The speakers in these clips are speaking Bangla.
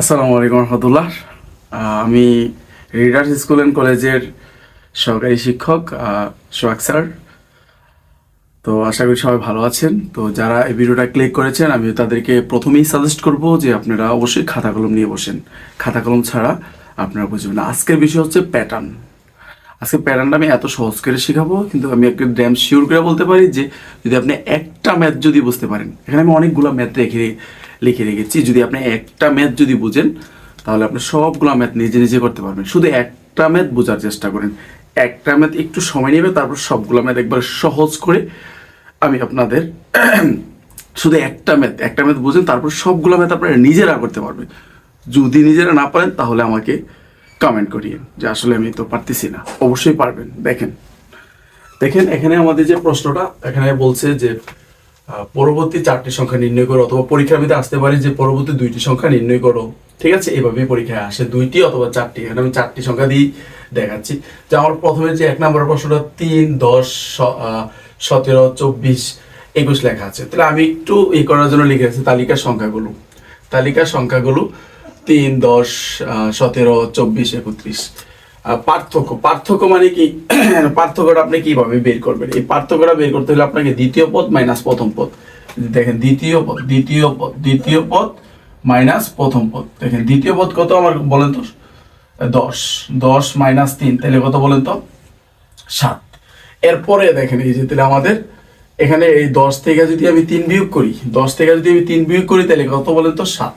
আসসালামু আলাইকুম রহমতুল্লাহ। আমি রিডার্স স্কুল অ্যান্ড কলেজের সহকারী শিক্ষক সোহাগ স্যার। তো আশা করি সবাই ভালো আছেন। তো যারা এই ভিডিওটা ক্লিক করেছেন আমি তাদেরকে প্রথমেই সাজেস্ট করব যে আপনারা অবশ্যই খাতা কলম নিয়ে বসেন। খাতা কলম ছাড়া আপনারা বুঝবেন না। আজকের বিষয় হচ্ছে প্যাটার্ন আজকে প্যাটার্নটা আমি এত সহজ করে শেখাবো, কিন্তু আমি একটু ড্যাম শিওর করে বলতে পারি যে যদি আপনি একটা ম্যাথ যদি বুঝতে পারেন, এখানে আমি অনেকগুলো ম্যাথ রেখে লিখে রেখেছি। যদি আপনি একটা ম্যাথ যদি বুঝেন, তাহলে আপনি সবগুলো ম্যাথ নিজে নিজে করতে পারবেন। শুধু একটা ম্যাথ বোঝার চেষ্টা করেন। একটা ম্যাথ একটু সময় নেবে, তারপর সবগুলো ম্যাথ একবার সহজ করে আমি আপনাদের শুধু একটা ম্যাথ একটা ম্যাথ বুঝেন, তারপর সবগুলো ম্যাথ আপনারা নিজেরা করতে পারবেন। যদি নিজেরা না পারেন, তাহলে আমাকে কমেন্ট করিয়েন যে আসলে আমি তো পারতেছি না। অবশ্যই পারবেন। দেখেন। দেখেন, এখানে আমাদের যে প্রশ্নটা, এখানে বলছে যে পরবর্তী চারটি সংখ্যা নির্ণয় করো অথবা পরীক্ষার ভিতরে আসতে পারি যে পরবর্তী দুইটি সংখ্যা নির্ণয় করো। ঠিক আছে? এভাবেই পরীক্ষায় আসে দুইটি অথবা চারটি। এখানে আমি চারটি সংখ্যা দিয়েই দেখাচ্ছি। যে আমার প্রথমে যে এক নম্বর প্রশ্নটা, তিন, দশ সতেরো, চব্বিশ, একুশ লেখা আছে। তাহলে আমি একটু ই করার জন্য লিখে রাখছি তালিকার সংখ্যাগুলো। তালিকার সংখ্যাগুলো তিন, দশ সতেরো, চব্বিশ, একত্রিশ। পার্থক্য। পার্থক্য মানে কি? পার্থক্যটা আপনি কীভাবে বের করবেন? এই পার্থক্যটা বের করতে হলে আপনাকে দ্বিতীয় পদ মাইনাস প্রথম পদ। দেখেন, দ্বিতীয় পদ দ্বিতীয় পদ দ্বিতীয় পদ মাইনাস প্রথম পদ। দেখেন, দ্বিতীয় পদ কত আমার বলেন তো? দশ। দশ মাইনাস তিন, তাহলে কত বলেন তো? সাত। এরপরে দেখেন, এই যে তাহলে আমাদের এখানে এই দশ থেকে যদি আমি তিন বিয়োগ করি, দশ থেকে যদি আমি তিন বিয়োগ করি, তাহলে কত বলেন তো? সাত।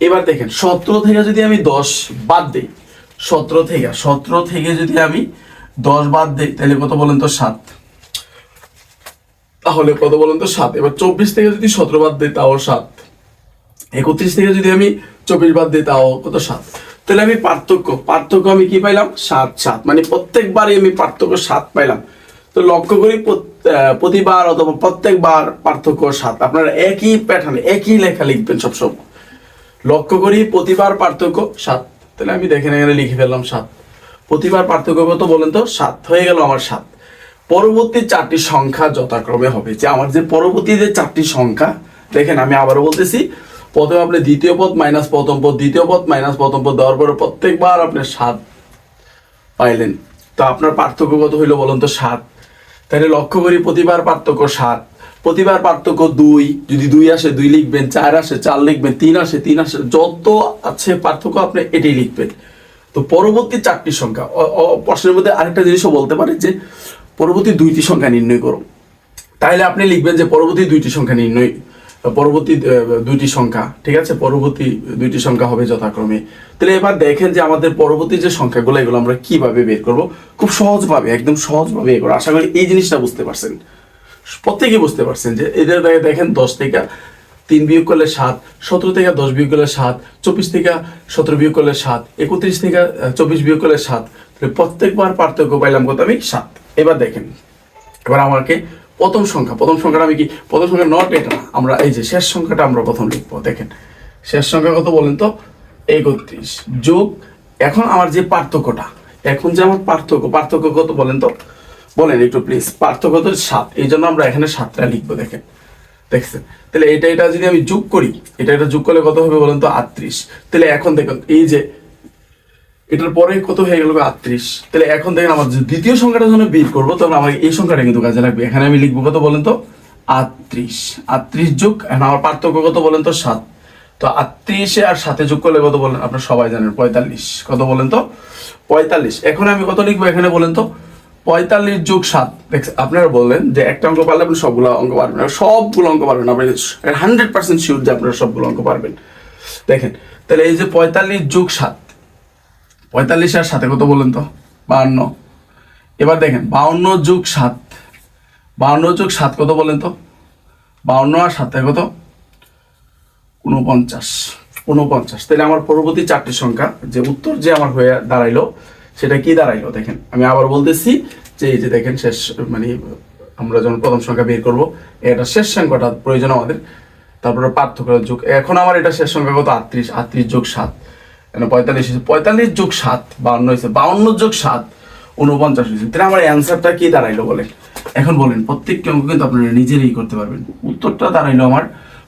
এবার দেখেন, সতেরো থেকে যদি আমি দশ বাদ দিই সতেরো থেকে সতেরো থেকে যদি আমি দশ বাদ দিই, তাহলে কত বলেন তো সাত? তাহলে কত বলেন তো সাত? এবার চব্বিশ থেকে যদি সতেরো বাদ দিই, তাও সাত। একত্রিশ থেকে যদি আমি চব্বিশ বাদ দিই, তাও কত সাত? তাহলে আমি পার্থক্য পার্থক্য আমি কি পাইলাম? সাত সাত। মানে প্রত্যেকবারই আমি পার্থক্য সাত পাইলাম। তো লক্ষ্য করি প্রতিবার অথবা প্রত্যেকবার পার্থক্য সাত। আপনারা একই প্যাটার্নে একই লেখা লিখবেন সবসময়। লক্ষ্য করি প্রতিবার পার্থক্য সাত। তাহলে আমি দেখেন এখানে লিখে ফেললাম সাত। প্রতিবার পার্থক্য কত বলেন তো? সাত হয়ে গেল আমার সাত। পরবর্তী চারটি সংখ্যা যথাক্রমে হবে। যে আমার যে পরবর্তী যে চারটি সংখ্যা, দেখেন আমি আবারও বলতেছি, প্রথমে আপনি দ্বিতীয় পদ মাইনাস প্রথম পদ, দ্বিতীয় পদ মাইনাস প্রথম পদ, দেওয়ার পরে প্রত্যেকবার আপনি সাত পাইলেন। তো আপনার পার্থক্য কত হইল বলুন তো? সাত। তাহলে লক্ষ্য করি প্রতিবার পার্থক্য সাত। প্রতিবার পার্থক্য দুই। যদি দুই আসে, দুই লিখবেন, চার আসে, চার লিখবেন, তিন আসে তিন আসে, যত আছে পার্থক্য আপনি এটাই লিখবেন। তো পরবর্তী চারটি সংখ্যা প্রশ্নের মধ্যে আরেকটা জিনিসও বলতে পারে যে পরবর্তী দুইটি সংখ্যা নির্ণয় করো তাহলে আপনি লিখবেন যে পরবর্তী দুইটি সংখ্যা নির্ণয়, পরবর্তী দুইটি সংখ্যা, ঠিক আছে? পরবর্তী দুইটি সংখ্যা হবে যথাক্রমে। তাহলে এবার দেখেন যে আমাদের পরবর্তী যে সংখ্যাগুলো, এগুলো আমরা কীভাবে বের করব? খুব সহজভাবে, একদম সহজভাবে করব। আশা করি এই জিনিসটা বুঝতে পারছেন। প্রত্যেকেই বুঝতে পারছেন যে এদের দেখে- দেখেন দশ থেকে তিন বিয়োগ করলে সাত, সতেরো থেকে দশ বিয়োগ করলে সাত, চব্বিশ থেকে সতেরো বিয়োগ করলে সাত, একত্রিশ থেকে চব্বিশ বিয়োগ করলে সাত। তাহলে প্রত্যেকবার পার্থক্য পাইলাম কত আমি? সাত। এবার দেখেন। এবার আমাকে প্রথম সংখ্যা, প্রথম সংখ্যাটা আমি কি? প্রথম সংখ্যা নট এটা না। আমরা এই যে শেষ সংখ্যাটা আমরা প্রথম লিখব, দেখেন। শেষ সংখ্যা কত বলেন তো? একত্রিশ যোগ, এখন আমার যে পার্থক্যটা, এখন যে আমার পার্থক্য পার্থক্য কত বলেন তো? বলেন একটু প্লিজ পার্থক্য তো সাত। এই জন্য আমরা এখানে সাতটা লিখব, দেখেন। দেখছেন? তাহলে এটা এটা যদি আমি যোগ করি, এটা এটা যোগ করলে কত হবে বলেন তো? আটত্রিশ। তাহলে এখন দেখুন, এই যে এটার পরে কত হয়ে গেল আটত্রিশ। তাহলে এখন দেখেন আমার দ্বিতীয় সংখ্যাটা যখন বের করব, তখন আমার এই সংখ্যাটা কিন্তু কাজে লাগবে। এখানে আমি লিখব কত বলেন তো? আটত্রিশ। আটত্রিশ যোগ, এখন আমার পার্থক্য কত বলেন তো? সাত। তো আটত্রিশে আর সাথে যোগ করলে কত বলেন? আপনারা সবাই জানেন, পঁয়তাল্লিশ। কত বলেন তো? পঁয়তাল্লিশ। এখন আমি কত লিখব এখানে বলেন তো? পঁয়তাল্লিশ যোগ সাত আপনারা বললেন যে একটা অঙ্ক পারলে আপনি সবগুলো অঙ্ক পারবেন সবগুলো অঙ্ক পারবেন আপনি হান্ড্রেড পার্সেন্ট শিওর যে আপনারা সবগুলো অঙ্ক পারবেন। দেখেন, তাহলে এই যে পঁয়তাল্লিশ যোগ সাত, পঁয়তাল্লিশ আর সাথে কত বলেন তো? বাহান্ন। এবার দেখেন বাউন্ন যোগ সাত বাউন্ন যোগ সাত কত বলেন তো? বাউন্ন আর সাথে কত? উনপঞ্চাশ উনপঞ্চাশ তাহলে আমার পরবর্তী চারটি সংখ্যা, যে উত্তর যে আমার হয়ে দাঁড়াইলো সেটা কি দাঁড়াইলো? দেখেন, আমি আবার বলতেছি যে এই যে দেখেন, শেষ মানে আমরা যখন প্রথম সংখ্যা বের করব, এটা শেষ সংখ্যাটা প্রয়োজন আমাদের। তারপরে পার্থক্য যোগ, এখন আমার এটা শেষ সংখ্যা কত? আটত্রিশ আটত্রিশ যোগ সাত। পঁয়তাল্লিশ পঁয়তাল্লিশ যোগ সাত বাউন্ন হয়েছে বাউন্ন যোগ সাত উনপঞ্চাশ হয়েছে। তাহলে আমার অ্যান্সারটা কি দাঁড়াইলো বলে এখন বলেন, প্রত্যেকটি অঙ্ক কিন্তু আপনারা নিজেরই করতে পারবেন। উত্তরটা দাঁড়াইলো আমার,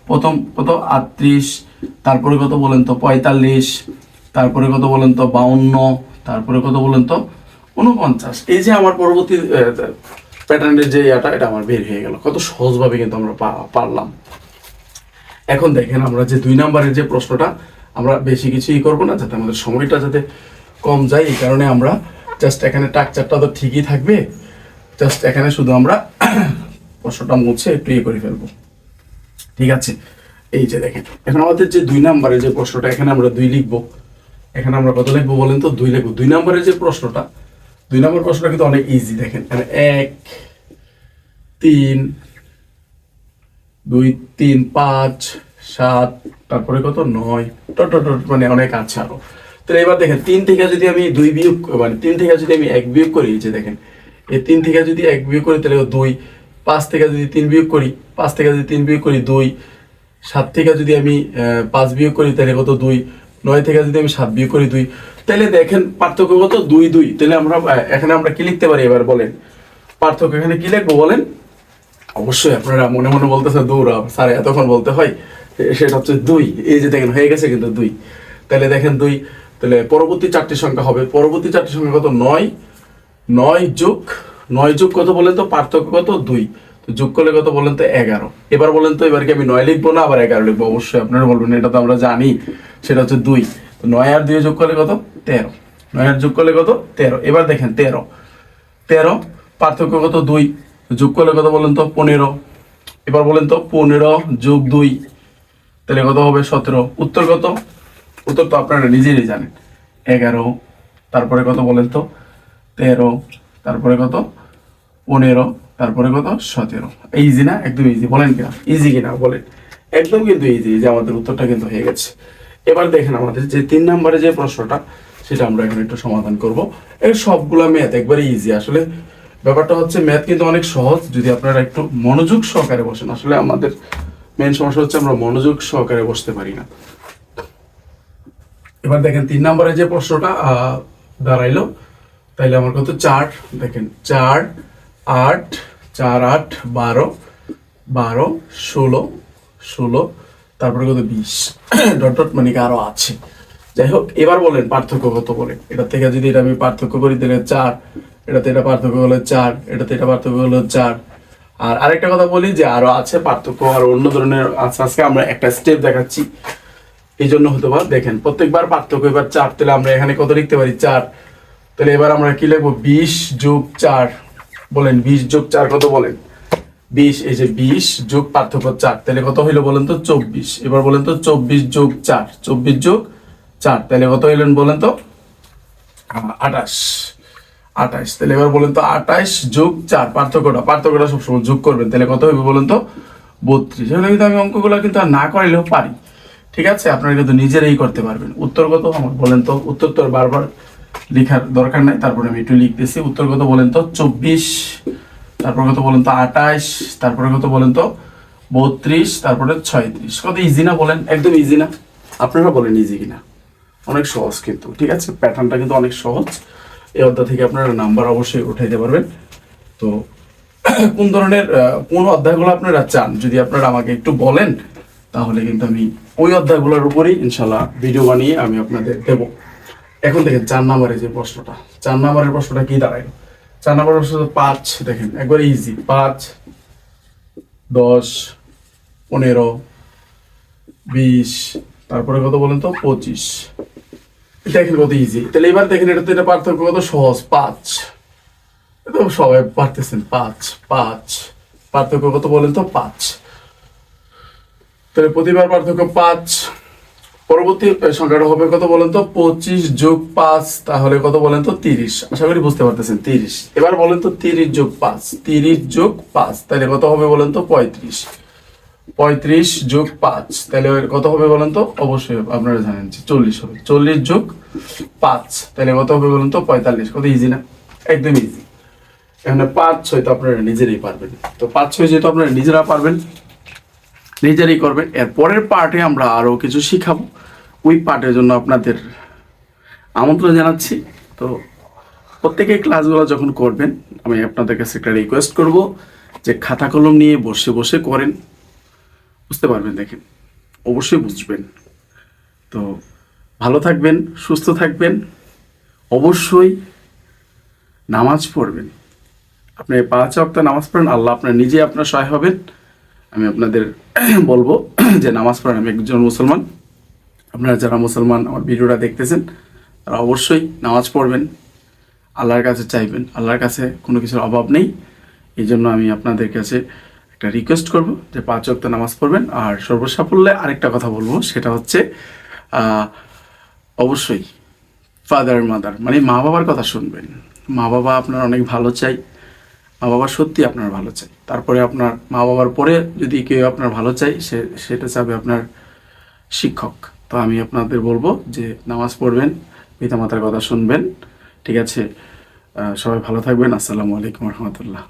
প্রথম কত আটত্রিশ, তারপরে কত বলেন তো? পঁয়তাল্লিশ, তারপরে কত বলেন তো? বাউন্ন তারপরে কত বলেন তো? উনপঞ্চাশ এই যে আমার পরবর্তী প্যাটার্নের যে ইয়াটা, এটা আমার বের হয়ে গেল। কত সহজভাবে কিন্তু আমরা পারলাম। এখন দেখেন আমরা যে দুই নম্বরের যে প্রশ্নটা, আমরা বেশি কিছুই করব না, যাতে আমাদের সময়টা যাতে কম যায়। এই কারণে আমরা জাস্ট এখানে টাকচারটা তো ঠিকই থাকবে। জাস্ট এখানে শুধু আমরা প্রশ্নটা মুছে একটু ইয়ে করে ফেলব। ঠিক আছে? এই যে দেখেন, এখন আমাদের যে দুই নাম্বারের যে প্রশ্নটা, এখানে আমরা দুই লিখব। এখানে আমরা কত লিখব বলেন তো? দুই লিখব। দুই নম্বরের যে প্রশ্নটা, দুই নম্বর প্রশ্নটা কিন্তু অনেক ইজি দেখেন। এখানে এক, তিন, দুই, তিন, পাঁচ, সাত, তারপরে কত? নয়। টট মানে অনেক আছে আরও। তাহলে এবার দেখেন, তিন থেকে যদি আমি দুই বিয়োগ মানে তিন থেকে যদি আমি এক বিয়োগ করি যে দেখেন, এই তিন থেকে যদি এক বিয়োগ করি, তাহলে দুই। পাঁচ থেকে যদি তিন বিয়োগ করি, পাঁচ থেকে যদি তিন বিয়োগ করি, দুই। সাত থেকে যদি আমি পাঁচ বিয়োগ করি, তাহলে কত? দুই। নয় থেকে যদি আমি সাত বিয়োগ করি দুই তাহলে দেখেন পার্থক্য কত? দুই দুই। তাহলে আমরা এখানে আমরা কি লিখতে পারি এবার বলেন? পার্থক্য এখানে কি লিখব বলেন? অবশ্যই আপনারা মনে মনে বলতেছে, দৌড় স্যার, এতক্ষণ বলতে হয়। সেটা হচ্ছে দুই। এই যে দেখেন, হয়ে গেছে কিন্তু দুই। তাহলে দেখেন দুই তাহলে পরবর্তী চারটি সংখ্যা হবে। পরবর্তী চারটি সংখ্যা কত? নয়। নয় যোগ নয় যোগ কত বলেন তো? পার্থক্য কত? দুই। তো যোগ করলে কত বলেন তো এগারো। এবার বলেন তো এবার কি আমি নয় লিখব না, আবার এগারো লিখব? অবশ্যই আপনারা বলবেন, এটা তো আমরা জানি, সেটা হচ্ছে দুই। তো নয় আর দুই যোগ করলে কত? তেরো। নয় আর যোগ করলে কত? তেরো। এবার দেখেন, তেরো। তেরো, পার্থক্য কত? দুই। যোগ করলে কত বলেন তো? পনেরো। এবার বলেন তো, পনেরো যোগ দুই, তাহলে কত হবে? সতেরো। উত্তর কত? উত্তর তো আপনারা নিজেরই জানেন। এগারো, তারপরে কত বলেন তো? তেরো, তারপরে কত? পনেরো তারপরে কত? সতেরো। ইজি না? একদম ইজি বলেন কিনা? ইজি কিনা? বলেন। একদম কিন্তু ইজি যে আমাদের উত্তরটা কিন্তু হয়ে গেছে। এবার দেখেন আমাদের যে তিন নম্বরে যে প্রশ্নটা, সেটা আমরা এখন একটু সমাধান করব। এই সবগুলা ম্যাথ একবারে ইজি আসলে ব্যাপারটা হচ্ছে ম্যাথ কিন্তু অনেক সহজ। যদি আপনারা একটু মনোযোগ সহকারে বসেন, আসলে আমাদের মেন সমস্যা হচ্ছে, আমরা মনোযোগ সহকারে বসতে পারি না। এবার দেখেন, তিন নম্বরে যে প্রশ্নটা দাঁড়াইলো, তাইলে আমার কত? চার। দেখেন, চার আট, চার আট, বারো বারো, ষোলো ষোলো, তারপরে কত বিশ। ডট ডট মানে কি আরও আছে। যাই হোক, এবার বলেন পার্থক্য কত বলেন এটা থেকে যদি এটা আমি পার্থক্য করি, তাহলে চার। এটাতে এটা পার্থক্য হলো চার, এটাতে এটা পার্থক্য হলো চার। আর আরেকটা কথা বলি যে আরও আছে পার্থক্য, আর অন্য ধরনের আছে। আজকে আমরা একটা স্টেপ দেখাচ্ছি। এই জন্য হতে পারে দেখেন, প্রত্যেকবার পার্থক্য, এবার চার, তাহলে আমরা এখানে কত লিখতে পারি? চার। তাহলে এবার আমরা কি লিখব? বিশ যোগ চার। বলেন বিশ যোগ চার কত বলেন? বিশ, এই যে বিশ যোগ পার্থক্য চার। তাহলে কত হইল বলেন তো? চব্বিশ। এবার বলেন তো চব্বিশ যোগ চার। চব্বিশ যোগ চার। তাহলে কত হইলেন বলেন তো? আঠাশ। আঠাশ। তাহলে এবার বলেন তো আঠাশ যোগ চার, পার্থক্যটা। পার্থক্যটা সবসময় যোগ করবেন। তাহলে কত হবে বলেন তো? বত্রিশ। এগুলো কিন্তু আমি অঙ্কগুলো কিন্তু আর না করাইলেও পারি। ঠিক আছে? আপনারা কিন্তু নিজেরাই করতে পারবেন। উত্তর কত? আমার বলেন তো? উত্তর তো বারবার লেখার দরকার নাই, তারপরে আমি একটু লিখতেছি। উত্তর কত বলেন তো? চব্বিশ, তারপর কত বলেন তো? আঠাশ, তারপরে কত বলেন তো? বত্রিশ, তারপরে ছয়ত্রিশ। কত ইজি না বলেন? একদম ইজি না। আপনারা বলেন ইজি কিনা। অনেক সহজ কিন্তু, ঠিক আছে? প্যাটার্নটা কিন্তু অনেক সহজ। এই অধ্যায় থেকে আপনারা নাম্বার অবশ্যই উঠাইতে পারবেন। তো কোন ধরনের কোন অধ্যায়গুলো আপনারা চান? যদি আপনারা আমাকে একটু বলেন, তাহলে কিন্তু আমি ওই অধ্যায়গুলোর উপরেই ইনশাল্লাহ ভিডিও বানিয়ে আমি আপনাদের দেব। এখন দেখেন চার নাম্বারের যে প্রশ্নটা, চার নাম্বারের প্রশ্নটা কি দাঁড়ায়? চার নাম্বারের প্রশ্ন পাঁচ, দেখেন, একবারে ইজি পাঁচ, দশ, পনেরো, বিশ, তারপরে কত বলেন তো? পঁচিশ। দেখেন কত ইজি তাহলে এবার দেখেন এটা তো এটা পার্থক্য কত? সহজ, পাঁচ। তো সবাই পারতেছেন, পাঁচ পাঁচ। পার্থক্য কত বলেন তো? পাঁচ। তাহলে প্রতিবার পার্থক্য পাঁচ পরবর্তী সংখ্যাটা হবে কত বলেন তো? পঁচিশ যোগ পাঁচ, তাহলে কত বলেন তো? তিরিশ। আশা করি বুঝতে পারতেছেন, তিরিশ। এবার বলেন তো তিরিশ যোগ পাঁচ। তিরিশ যোগ পাঁচ, তাহলে কত হবে বলেন তো? পঁয়ত্রিশ। পঁয়ত্রিশ যোগ পাঁচ, তাহলে কত হবে বলেন তো? অবশ্যই আপনারা জানেন যে চল্লিশ হবে। চল্লিশ যোগ পাঁচ, তাহলে কত হবে বলেন তো? পঁয়তাল্লিশ। কত ইজি না? একদম ইজি এখানে পাঁচ ছয় তো আপনারা নিজেরাই পারবেন। তো পাঁচ ছয় যেহেতু আপনারা নিজেরা পারবেন নিজেরাই করবেন এর পরের পার্টে আমরা আরও কিছু শিখাবো। ওই পার্টের জন্য আপনাদের আমন্ত্রণ জানাচ্ছি। তো প্রত্যেকে ক্লাসগুলো যখন করবেন, আমি আপনাদের কাছে একটা রিকোয়েস্ট করব যে খাতা কলম নিয়ে বসে বসে করেন। বুঝতে পারবেন, দেখেন। অবশ্যই বুঝবেন। তো ভালো থাকবেন, সুস্থ থাকবেন। অবশ্যই নামাজ পড়বেন। আপনি পাঁচ ওয়াক্ত নামাজ পড়েন, আল্লাহ আপনার নিজে আপনার সহায় হবেন। আমি আপনাদের বলব যে নামাজ পড়েন। আমি একজন মুসলমান। আপনারা যারা মুসলমান আমার ভিডিওটা দেখতেছেন, তারা অবশ্যই নামাজ পড়বেন। আল্লাহর কাছে চাইবেন। আল্লাহর কাছে কোনো কিছুর অভাব নেই। এই জন্য আমি আপনাদের কাছে একটা রিকোয়েস্ট করব যে পাঁচ ওয়াক্ত নামাজ পড়বেন। আর সর্বসাফল্যে আরেকটা কথা বলব, সেটা হচ্ছে অবশ্যই ফাদার মাদার মানে মা বাবার কথা শুনবেন। মা বাবা আপনার অনেক ভালো চাই। মা বাবা সত্যি আপনার ভালো চাই তারপরে আপনার মা বাবার পরে যদি কেউ আপনার ভালো চাই সে, সেটা চাবে আপনার শিক্ষক। তো আমি আপনাদের বলব যে নামাজ পড়বেন, পিতামাতার কথা শুনবেন। ঠিক আছে? সবাই ভালো থাকবেন। আসসালামু আলাইকুম রহমতুল্লাহ।